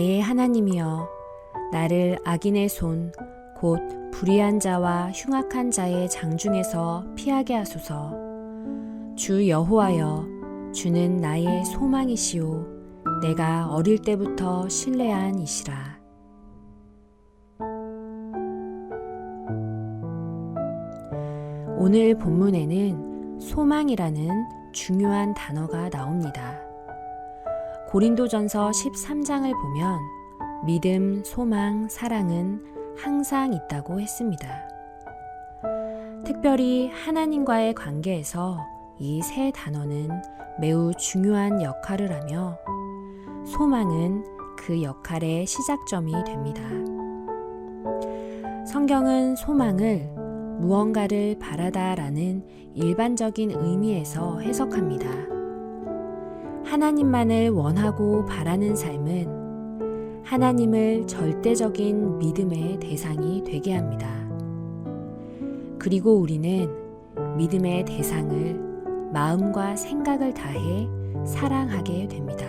나의 하나님이여 나를 악인의 손 곧 불의한 자와 흉악한 자의 장중에서 피하게 하소서. 주 여호와여 주는 나의 소망이시오. 내가 어릴 때부터 신뢰한 이시라. 오늘 본문에는 소망이라는 중요한 단어가 나옵니다. 고린도전서 13장을 보면 믿음, 소망, 사랑은 항상 있다고 했습니다. 특별히 하나님과의 관계에서 이 세 단어는 매우 중요한 역할을 하며 소망은 그 역할의 시작점이 됩니다. 성경은 소망을 무언가를 바라다 라는 일반적인 의미에서 해석합니다. 하나님만을 원하고 바라는 삶은 하나님을 절대적인 믿음의 대상이 되게 합니다. 그리고 우리는 믿음의 대상을 마음과 생각을 다해 사랑하게 됩니다.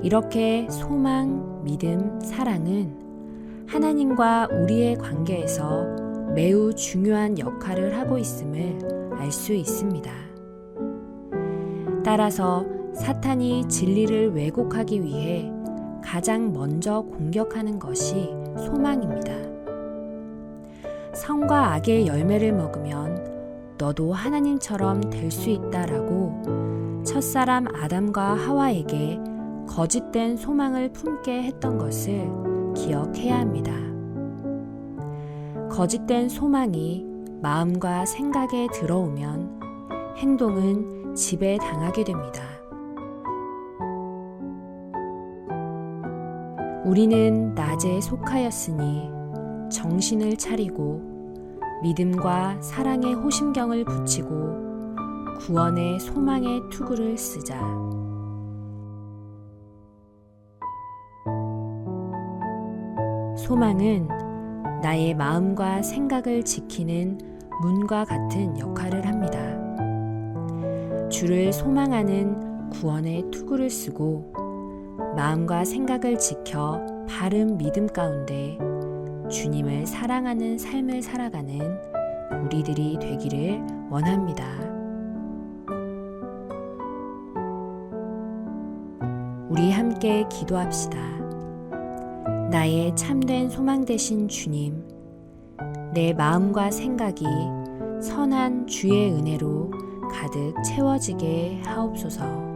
이렇게 소망, 믿음, 사랑은 하나님과 우리의 관계에서 매우 중요한 역할을 하고 있음을 알 수 있습니다. 따라서 사탄이 진리를 왜곡하기 위해 가장 먼저 공격하는 것이 소망입니다. 성과 악의 열매를 먹으면 너도 하나님처럼 될 수 있다라고 첫사람 아담과 하와에게 거짓된 소망을 품게 했던 것을 기억해야 합니다. 거짓된 소망이 마음과 생각에 들어오면 행동은 지배당하게 됩니다. 우리는 낮에 속하였으니 정신을 차리고 믿음과 사랑의 호심경을 붙이고 구원의 소망의 투구를 쓰자. 소망은 나의 마음과 생각을 지키는 문과 같은 역할을 합니다. 주를 소망하는 구원의 투구를 쓰고 마음과 생각을 지켜 바른 믿음 가운데 주님을 사랑하는 삶을 살아가는 우리들이 되기를 원합니다. 우리 함께 기도합시다. 나의 참된 소망 되신 주님, 내 마음과 생각이 선한 주의 은혜로 가득 채워지게 하옵소서.